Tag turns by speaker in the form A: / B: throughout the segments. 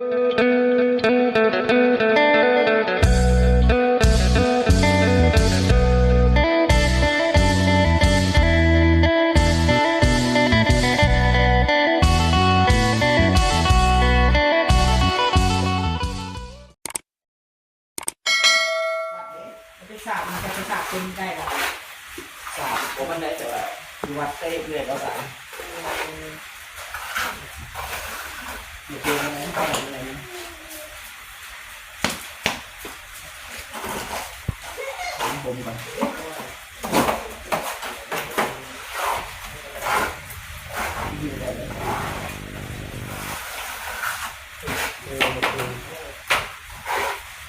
A: ไผ
B: มผมก่อน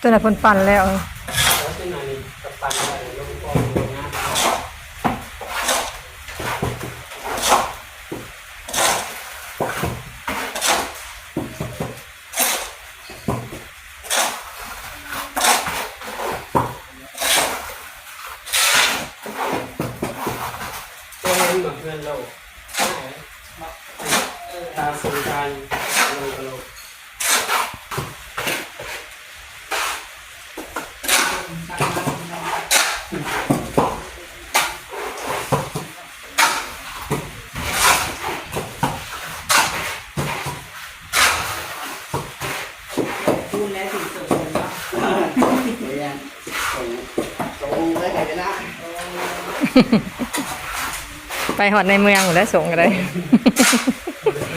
C: ตัวนั้นเพิ่นปั่นแล้ว
B: แล้วที่ไหนกับปันอะไรลงกองลงน้ำ ตัวนั้นแบบเพื่อนเรา ตาสูงการลงกระโหลก
A: พูดแล้วถึงเสริมเนาะ
B: เรียนส่งส่งเลยใครจะนะ
C: ไปหอดในเมืองแล้วส่งอะไร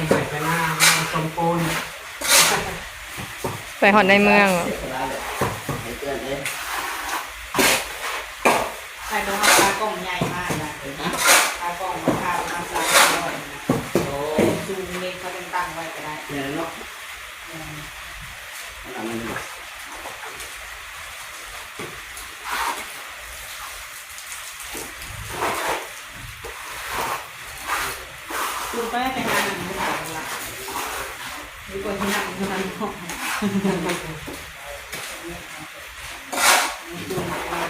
B: ไปไปหน้าชมพูน
C: ไปหอดในเมือง
B: ให้เพื่อนเลย
A: ใครต้องเอาตากล้องใหญ่มากนะตากล้องราคาประมาณสามร้อยนะ
B: โอ้
A: ซูมเล็กเขาเป็นตั้งไว้ก็ได้
B: เนี่ยเนาะอันนั้นมัน
A: ซูมไปไปงานหนังไม่ได้ละดีกว่าที่นั่งที่นั่งห้องซู มมา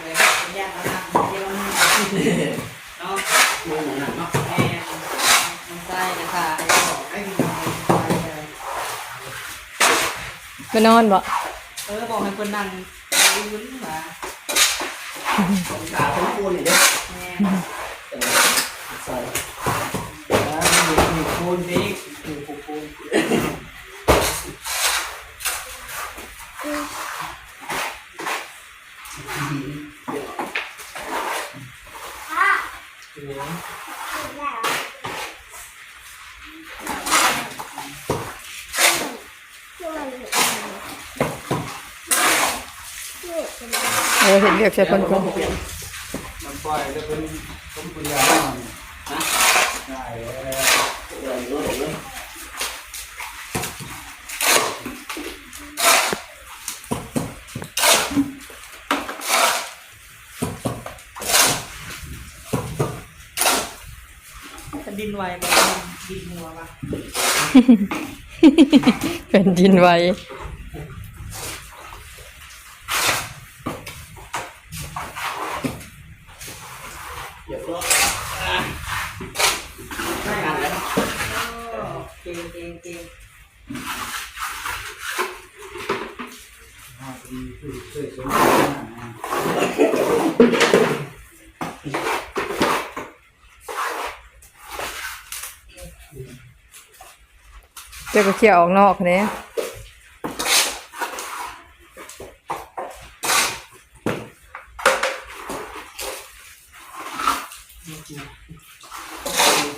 A: เลยแยกมานั่งเดียวนึงเนาะ
B: มือหนักเนาะ
A: แม่มันใส่นะคะไอ้บอกไอ้มีน้อยใส่เลย
C: ไปนอนบ่
A: เออบอกให้คนนั่งยืนมา
B: ขาชมพูนนี่เด้
A: แม่
B: ใส่แล้วมีมีคูนดิมีคูคูนเนี่ย
C: เออเห็นเรียกใช่คนคน
B: มันปล่อยจะเป็นต้มปุยาแน่นอนนะได้เลยเลยเลย
A: จะดินไหวไปดินหัวปะ
C: เป็นดินไว้
B: เดี๋ยวก็
A: ได้แล้วเก่งเก่งเก่ง
B: ดีคือคือสมนะ
C: เจ้าก็เขี่ยออกนอกเนี่ย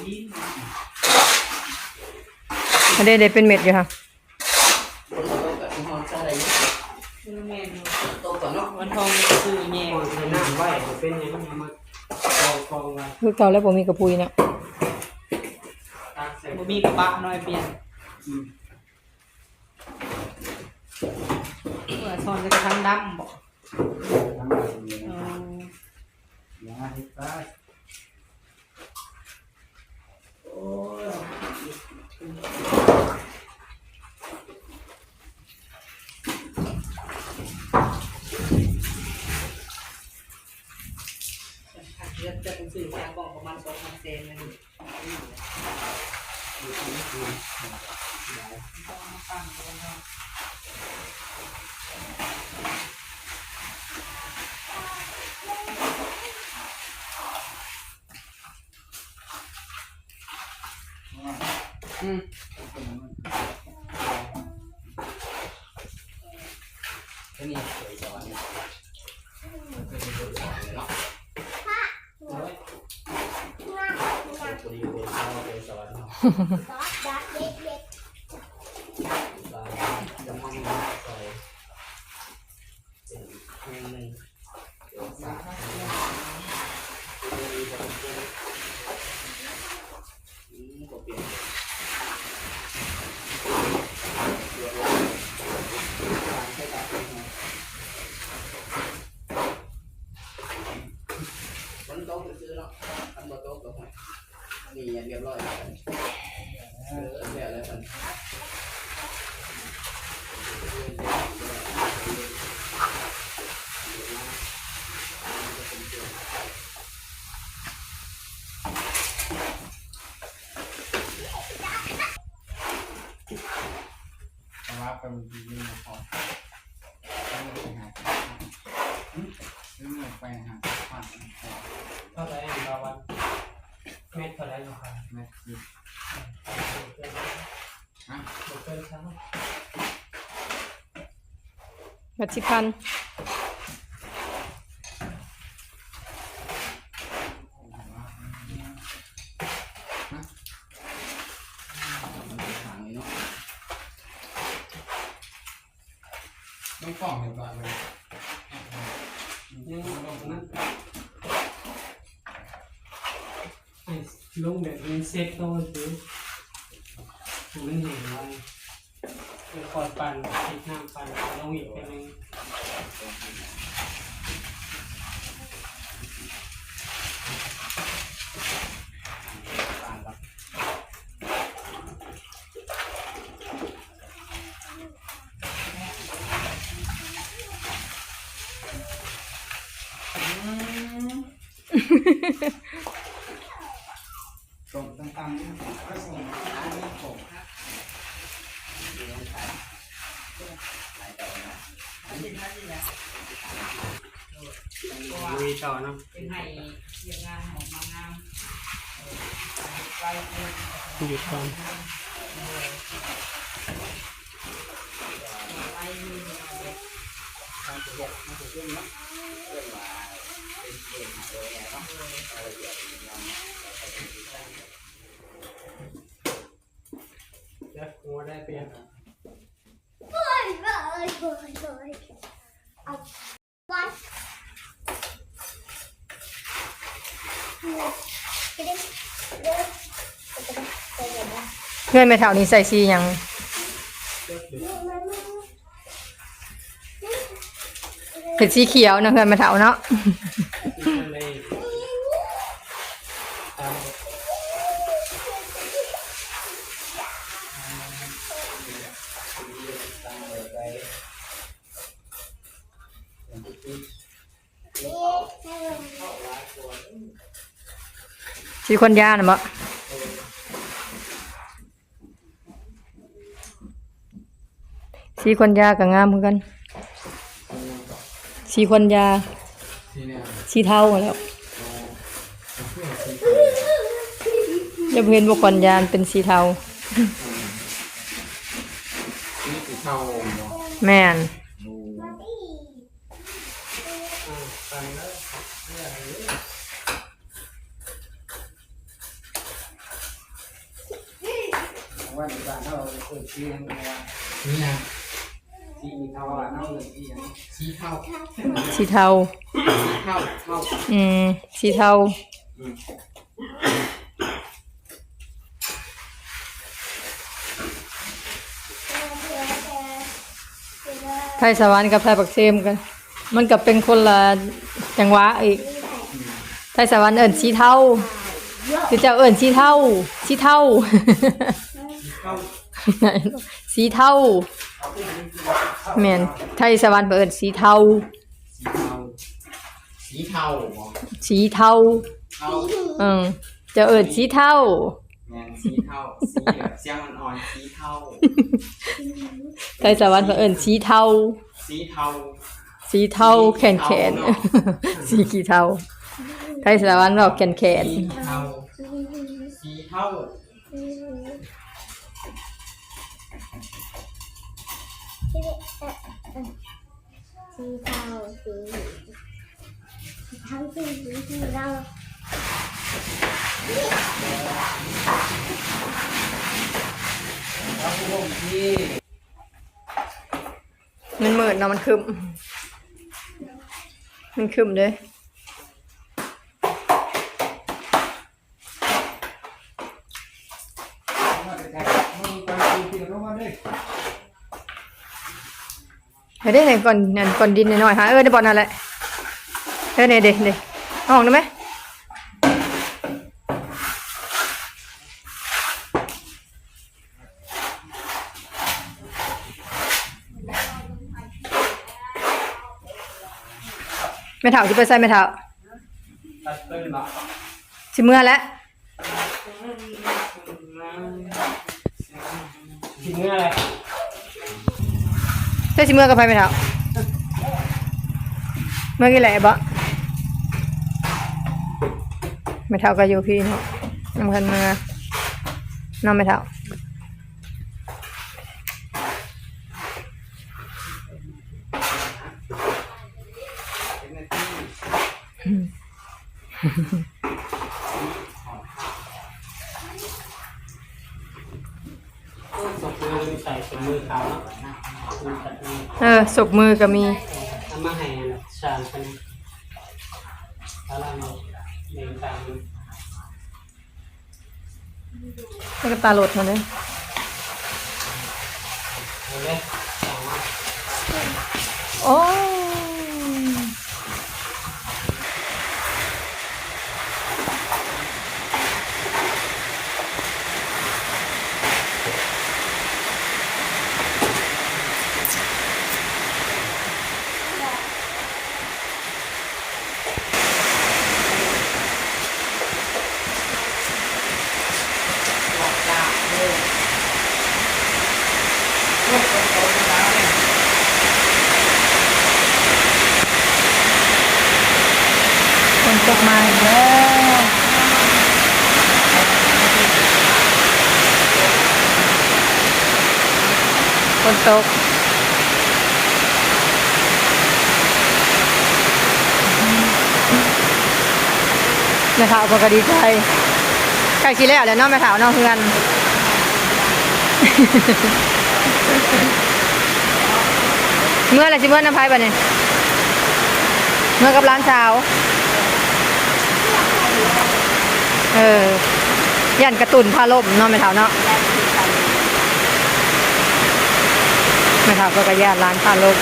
A: ดิน
C: อันนี้ได้เป็นเม็ดอยู่ค่ะ
B: คนเราแบบมองอะไร
A: คือแม่ดู
B: โตก่อนเนาะ
A: วันทองคือแม่
B: น้ำไหวเป็นยังมาฟองไว้
C: คือเก่าแล้วผมมีกระปุยเนาะ
B: ตักใส่
A: บ่มีกระบะน้อยเปลี่ยน เมื่อทอนจะกระทั่งดำบอก
B: ทั้งหมดเลย
A: เอ
B: นะ
A: อ
B: อย่าให้ตายโอ้ย
A: เดือนจะไปซื้อแซงบอกประมาณสองพันเซนเลยต้องมาตั้งตัวเนาะ
B: อืมก็นี่สวยสอนเนี่ยก็มีสวยสอนเลยเนาะโอ้ยสวยอยู่เลยสวย สอนเนาะสอนจะมองสวย เป็นแห่งหนึ่งเดี๋ยวสาธุดีๆครับอืมก็เปลี่ยนดี๋ยวเราการใช้กับเป็นไง มันโต๊ะซื้อเนาะทำบนโต๊ะก็ให้นี่เรียบร้อยแล้วเออเดี๋ยวเลยมันแต่ว่าเป็นดีนะพอต้องไปหาซื้อเงินไปหาผ่านพอ
D: เท่าไหร่เราวันเม็ดเท่าไหร่นะครับ
B: แม่คิด ฮะ
D: บุกเกินชั้น
C: บัตสิพัน
B: ต้องฟองเรียบร้อยเลย
D: ยังลงนั้นไอ้ลงแบบเป็นเซ็ตโต้อมันเห็นไว้เป็นคอยปั่นติดน้ำปั่นลงอีกเป็นหนึ่ง
B: ต่างกับ ส่งต่างๆนี่ก็ส่งร้านนี้ส่งครับเดี๋ยวขายขายต่อนะ
A: เป็นท่าที่แล้ว
D: ลุยต่อเนาะ
A: เป็นให้เรียงงานออกมางามไปเอง
D: หยุดก่อน
A: ไป ยืน
B: ทางตัวทางตัวเรื่องเนาะเรื่องว่าเพียงนะ
D: เดี๋ยวหัวได้เปลี่ยน
C: เพื่อนไม่เท่านี้ใส่สียังเป็นสีเขียวนะเพื่อนม่เท่าเนาะ
D: ทะเลตาม
B: ตั้งเลยไปอย่างที่
C: สีคนยานะบ่สีคนยาก็งามเหมือนกันสีคนยา
B: ที่เนี่ย
C: สีเทาแล้วอย่าเห็นว่าคนยานเป็นสีเทา
B: นี่คือเท่าเนาะ
C: แม่น
B: ดู
D: ปั่นแล้ว
B: ว่าในบ้านเรา เปิดเสียงว่านี่นะที่เท่าว่าเน่าเลยที่อย่างชี้เท่า
C: สีเทา
B: ชี้เท่าเท่า
C: อืมสีเทาไทยสวรรค์กับไทยปักเซมกัน มันก็เป็นคนละจังหวะอีก ไทยสวรรค์เอิ้นสีเทาคือเจ้าเอิ้นสีเทาสีเทา สีเทาแม่นไทยสวรรค์เอิ้นสีเทา
B: สีเทา สีเทาเหรอ
C: สีเทา
B: เทา
C: อืมเจ้าเอิ้นสีเทา
B: แมนสีเทาสีแบบเสียงอ่อนๆสีเทา
C: ไทยสวรรค์เอิ้นสีเทา
B: สีเทา
C: สีเทาแขนแขนสีกี่เทา ไทยสวรรค์บอกแขนแขน
B: สีเทาสีเทา
E: สีเทาสีสีเทาสีสีสีเรา
B: แล้วผู้ผมที่
C: มันมืดเนาะมันคึมมันคึมเลย
B: มาแต่มึงไปกินที่เขามาด้วย
C: เฮ้ยได้ไหนก่อนเนี่ยก่อนดินหน่อยๆฮะเออได้บอลนั่นแหละเออเนี่ยเด็กเด็กเอาออกได้ไหมไม่เท่าที่ไปใส่ไม่เท่า
B: ตัดเป็นหรอ
C: สิเมื่อแล้ว
D: เนื้ออะไร
C: ใช่สิเมื่อกับไปไม่เท่าเมื่อกี้แหละบ่ไม่เท่ากับอยู่พี่เนาะน้ำกันเมื่อน้องไม่เท่า
B: เป็นนาที
D: สดมือใส่เป็นมือขาวเนาะมือตัดมื อ
C: เออศพมือก็มี
D: ทำมาให้ชาญเป็นแล้วเราเดินตาม
C: แล้วก็ตาโหลดมาเลย
D: เอาเลยสองว่า
C: โอ้คนตกมาอีกแล้วคน ตกแม่ขาวก็ดีใจใกล้คิแล้วแหล้วเนาะแม่ขาวเนาะเพื่อนเมื่อไรสิเมื่อน้ำพายบ่เนี่ยเมื่อกับร้านเช้าวเออย่านกระตุนพาล่มเนาะแม่ขาวเนาะ แม่ขาวก็กระยาร้านพาลก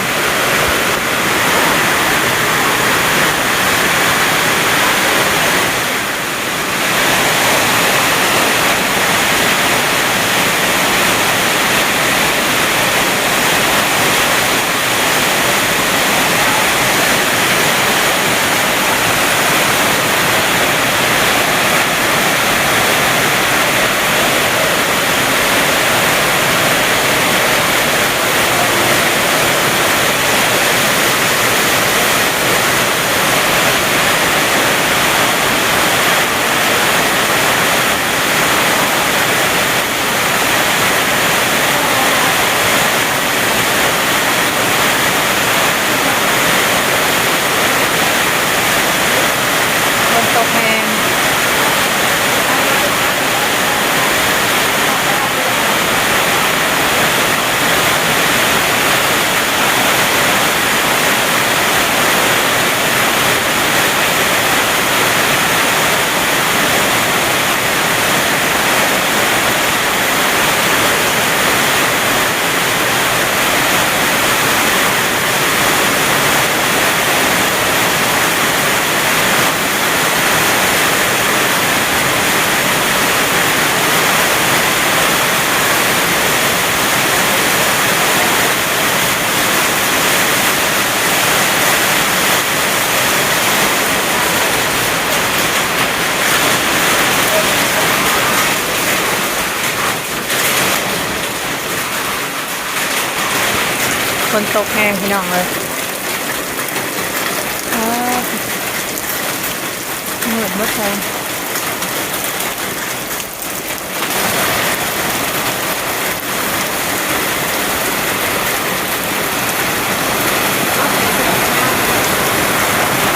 C: นตกแห้งพี่น้องเลยเหมือนมดแทง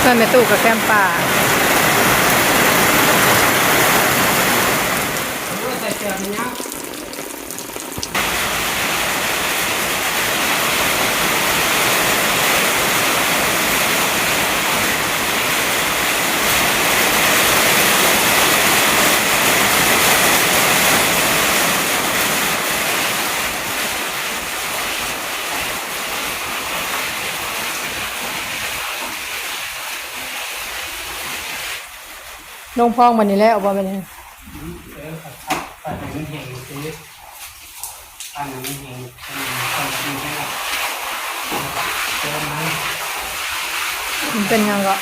C: เพื่อนไปตู้กับแก้มป่า ลงพองมันนี่แหล้วบ่แม่น
D: เออครับปั่นให้มันแห้งซื้อปั่นให้มันแห้งปั่นให้มันแห้งเติมมัน
C: มันเป็นหยังก็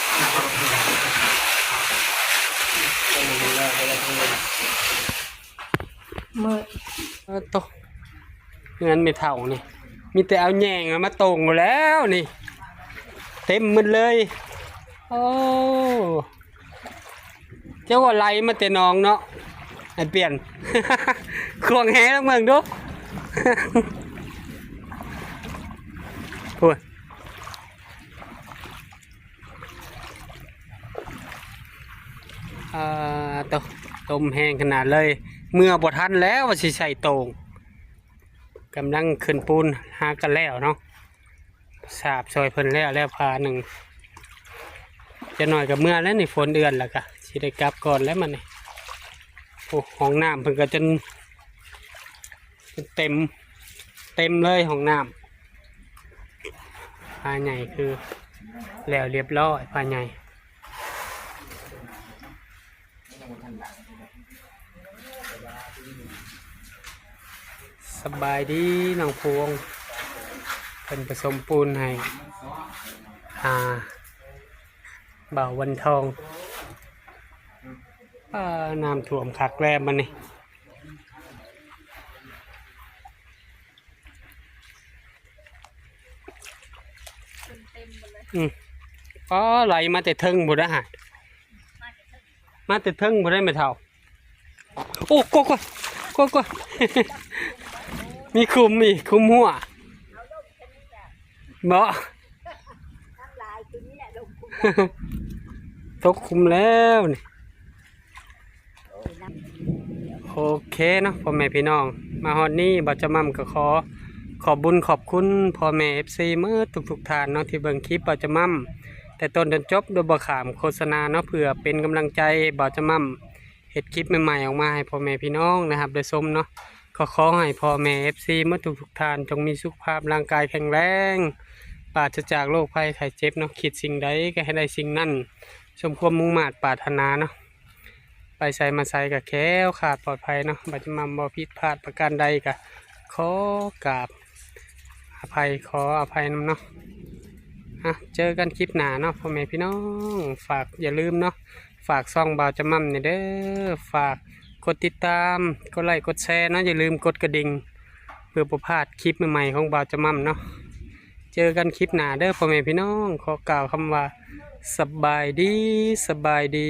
B: เป็นอย่างนี้เลยไปเลยทั้งเลย
C: มืด
D: เออโตเงินไม่เท่านี่มีแต่เอาแยงเอามาตรงอยู่แล้วนี่ เต็มหมันเลย โอ้ เจ้าว่าไหลมาแต่น้องเนาะให้เปลี่ยน ควงแหแล้วเมืองดูพูดตต้มแห้งขนาดเลย เมื่อบทันแล้วว่าสิใส่โตงกำลังขึ้นปูนหากันแล้วเนาะสาบซอยเพิ่นแล้วแล้วพาหนึ่งจะหน่อยกับเมื่อแล้วนี่ฝนเดือนแล้วกะ สิได้กลับก่อนแล้วมันนี่โอ้ห้องน้ำเพิ่นก็จนเต็ม เต็มเลยห้องน้ำพาใหญ่คือ แล้วเรียบร้อยพาใหญ่สบายดีน้องพวงเป็นผสมปูนให้อ่าบ่าววันทอง น้ำท่วมขักแรมมันนี่อืมอ๋อไหลมาแต่เทิงบุได้ฮะมาแต่เทิงบุได้ไม่เท่า โอ้กกกกกมีคุมมีคุมหัวบ่ตกคุมแล้วนี่ โอเคเนาะพ่อแม่พี่น้อง มาฮอดนี้บัจจมั่มก็ขอขอบบุญขอบคุณพ่อแม่เอฟซีเมื่อทุกทุกทานเนาะที่เบิ่งคลิปบัจจมั่มแต่ต้นจนจบโดยบ่ขามโฆษณาเนาะเพื่อเป็นกำลังใจบัจจมั่มเฮ็ดคลิปใหม่ๆออกมาให้พ่อแม่พี่น้องนะครับได้ชมเนาะขอขอให้พ่อแม่เอฟซีเมื่อทุกทุกทานจงมีสุขภาพร่างกายแข็งแรงปราศจากโรคภัยไข้เจ็บเนาะคิดสิ่งใดก็ให้ได้สิ่งนั้นสมความมุ่งมา่ปรารถนาเนาะ ใส่มาใส่กับแค้วขาดปลอดภัยเนาะบัจมัมบ่ผิดพลาดประการใดกะขอกราบอภัยขออภัยนำเนาะอะเจอกันคลิปหนาเนาะพ่อแม่พี่น้องฝากอย่าลืมเนาะฝากซองบ่าวจมั่มนี่เด้อฝากกดติดตามกดไลค์กดแชร์เนาะอย่าลืมกดกระดิ่งเพื่อประพาดคลิปใหม่ๆของบ่าวจมัมเนาะเจอกันคลิปหนาเด้อพ่อแม่พี่น้องขอกล่าวคำว่าสบายดีสบายดี